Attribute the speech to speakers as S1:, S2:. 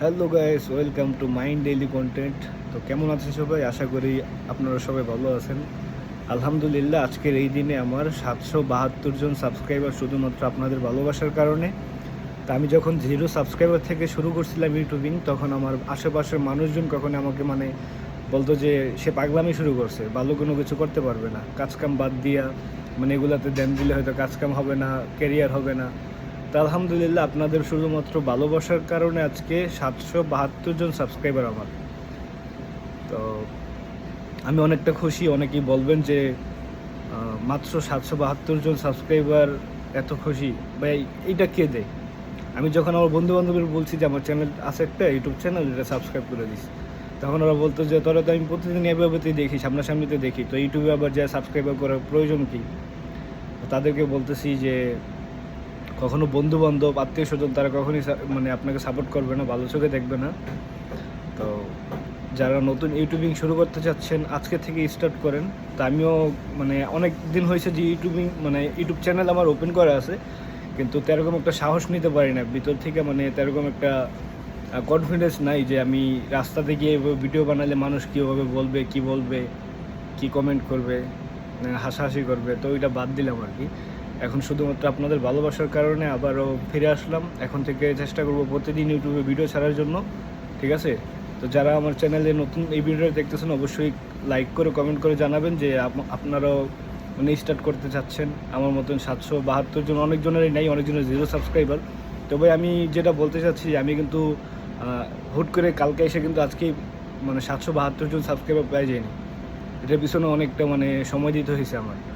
S1: Hello guys welcome to mind daily content তো কেমন আছেন সবাই? আশা করি আপনারা সবাই ভালো আছেন। আলহামদুলিল্লাহ, আজকের এই দিনে আমার সাতশো বাহাত্তর জন সাবস্ক্রাইবার শুধুমাত্র আপনাদের ভালোবাসার কারণে। তা আমি যখন জিরো সাবস্ক্রাইবার থেকে শুরু করছিলাম ইউটিউবিং, তখন আমার আশেপাশের মানুষজন কখনো আমাকে মানে বলতো যে, সে পাগলামি শুরু করছে, ভালো কোনো কিছু করতে পারবে না। কাজকাম বাদ দিয়া মানে এগুলাতে দেন দিলে হয়তো কাজকাম হবে না ক্যারিয়ার হবে না। আলহামদুলিল্লাহ আপনাদের শুধুমাত্র ভালোবাসার কারণে আজকে সাতশো বাহাত্তর জন সাবস্ক্রাইবার আমার। তো আমি অনেকটা খুশি, অনেকেই বলবেন যে মাত্র সাতশো বাহাত্তর জন সাবস্ক্রাইবার এত খুশি। ভাই, এইটা কে দেয়? আমি যখন আমার বন্ধু বান্ধবের বলছি যে, আমার চ্যানেল আছে একটা ইউটিউব চ্যানেল এটা সাবস্ক্রাইব করে দিস। তখন ওরা বলতো যে, তোরা তো আমি প্রতিদিন এভাবেতেই দেখি, সামনাসামনিতে দেখি। তো ইউটিউবে আবার যা সাবস্ক্রাইবার করার প্রয়োজন কি? তাদেরকে বলতেছি যে কখনো বন্ধু বান্ধব আত্মীয় স্বজন তারা কখনই মানে আপনাকে সাপোর্ট করবে না, ভালো চোখে দেখবে না। তো যারা নতুন ইউটিউবিং শুরু করতে চাচ্ছেন, আজকে থেকে স্টার্ট করেন। তা আমিও মানে অনেক দিন হয়েছে যে ইউটিউবিং মানে ইউটিউব চ্যানেল আমার ওপেন করা আছে, কিন্তু তেরকম একটা সাহস নিতে পারি না। ভিতর থেকে মানে তেরকম একটা কনফিডেন্স নাই যে আমি রাস্তাতে গিয়ে ভিডিও বানালে মানুষ কীভাবে বলবে, কি বলবে, কি কমেন্ট করবে হাসাহাসি করবে। তো ওইটা বাদ দিলাম আর কি। এখন শুধুমাত্র আপনাদের ভালোবাসার কারণে আবারও ফিরে আসলাম। এখন থেকে চেষ্টা করব প্রতিদিন ইউটিউবে ভিডিও ছাড়ার জন্য, ঠিক আছে? তো যারা আমার চ্যানেলে নতুন এই ভিডিওটা দেখতেছেন, অবশ্যই লাইক করে, কমেন্ট করে জানাবেন যে আপ- আপনারাও মানে স্টার্ট করতে চাচ্ছেন। আমার মতন সাতশো বাহাত্তর জন, অনেকজনেরই নেই, অনেকজনের জিরো সাবস্ক্রাইবার তবে আমি যেটা বলতে চাচ্ছি, আমি কিন্তু হুট করে কালকে এসে কিন্তু আজকেই মানে সাতশো বাহাত্তর জন সাবস্ক্রাইবার পাই যায়নি এটার পিছনে অনেকটা মানে সময় দিতে হয়েছে আমার।